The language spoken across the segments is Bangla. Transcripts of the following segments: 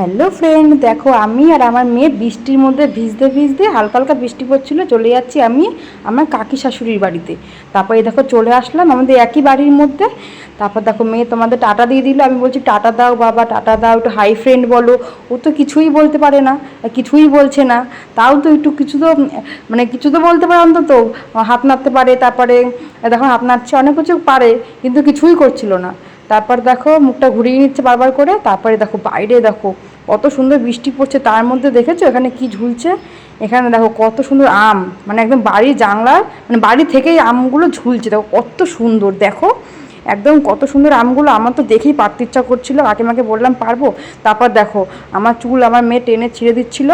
হ্যালো ফ্রেন্ড, দেখো আমি আর আমার মেয়ে বৃষ্টির মধ্যে ভিজতে ভিজতে হালকা হালকা বৃষ্টি পড়ছিলো, চলে যাচ্ছি আমি আমার কাকি শাশুড়ির বাড়িতে। তারপরে দেখো চলে আসলাম আমাদের একই বাড়ির মধ্যে। তারপর দেখো মেয়ে তোমাদের টাটা দিয়ে দিল, আমি বলছি, টাটা দাও বাবা, টাটা দাও, একটু হাই ফ্রেন্ড বলো। ও তো কিছুই বলতে পারে না কিছুই বলছে না। তাও তো একটু কিছু তো মানে কিছু তো বলতে পারে অন্তত, হাত নাড়তে পারে, তারপরে দেখো হাত নাড়ছে, অনেক কিছু পারে, কিন্তু কিছুই করছিল না। তারপর দেখো মুখটা ঘুরিয়ে নিচ্ছে বারবার করে, তারপরে দেখো বাইরে দেখো কত সুন্দর বৃষ্টি পড়ছে তার মধ্যে দেখেছ? এখানে কি ঝুলছে? এখানে দেখো কত সুন্দর আম মানে একদম বাড়ির জানলার মানে বাড়ি থেকেই আমগুলো ঝুলছে। দেখো কত সুন্দর, দেখো। একদম কত সুন্দর আমগুলো, আমার তো দেখেই পারতে ইচ্ছা করছিল, কাকিমাকে বললাম, পারব? তারপর দেখো, আমার চুল আমার মেয়ে টেনে ছিঁড়ে দিচ্ছিল।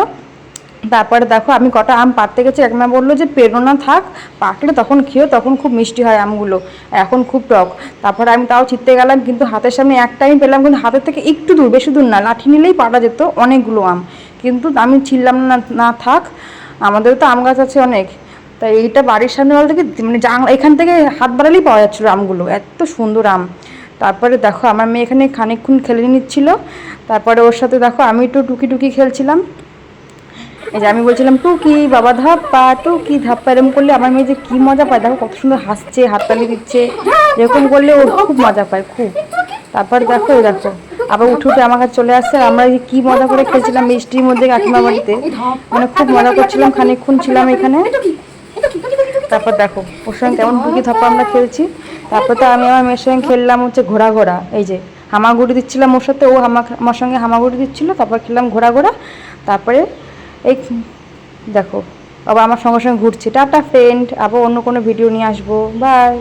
তারপরে দেখো আমি কটা আম পাড়তে গেছি। একমা বলল যে, পেরো না থাক পাকলে তখন খেয়েও তখন খুব মিষ্টি হয় আমগুলো। এখন খুব টক। তারপরে আমি তাও চিনতে গেলাম, কিন্তু হাতের সামনে একটা আমি পেলাম, কিন্তু হাতের থেকে একটু দূর, বেশি দূর না, লাঠি নিলেই পারা যেত অনেকগুলো আম। কিন্তু আমি ছিললাম না না থাক আমাদেরও তো আম গাছ আছে অনেক। তাই এইটা বাড়ির সামনে বলতে কি মানে জাংলা এখান থেকে হাত বাড়ালেই পাওয়া যাচ্ছিল আমগুলো, এত সুন্দর আম। তারপরে দেখো, আমার মেয়ে এখানে খানিকক্ষণ খেলে নিচ্ছিল। তারপরে ওর সাথে দেখো, আমি একটু টুকি টুকি খেলছিলাম। এই যে আমি বলছিলাম টুকি বাবা ধাপ্পা? টুকি ধাপ্পা? এরকম করলে আমার মেয়ে যে কী মজা পায়, দেখো কত সুন্দর হাসছে, হাততালি দিচ্ছে। এরকম করলে ও খুব মজা পায়, খুব। তারপর দেখো দেখো, আবার উঠে উঠে আমার কাছে চলে আসছে আমরা যে কী মজা করে খেলছিলাম, মিষ্টির মধ্যে কাকিমা বাড়িতে। মানে খুব মজা করছিলাম, খানিকক্ষণ ছিলাম এখানে। তারপর দেখো, ওর সঙ্গে কেমন টুকি ধাপ্পা আমরা খেলছি। তারপর তো আমি আমার মেয়ের সঙ্গে খেললাম হচ্ছে ঘোরা ঘোরা, এই যে হামাগুড়ি দিচ্ছিলাম ওর সাথে, ও আমার সঙ্গে হামাগুড়ি দিচ্ছিল, তারপর খেললাম ঘোরা ঘোরা। তারপরে এই দেখো, আবার আমার সঙ্গে সঙ্গে ঘুরছে। টাটা ফ্রেন্ড আবার অন্য কোনো ভিডিও নিয়ে আসব। বাই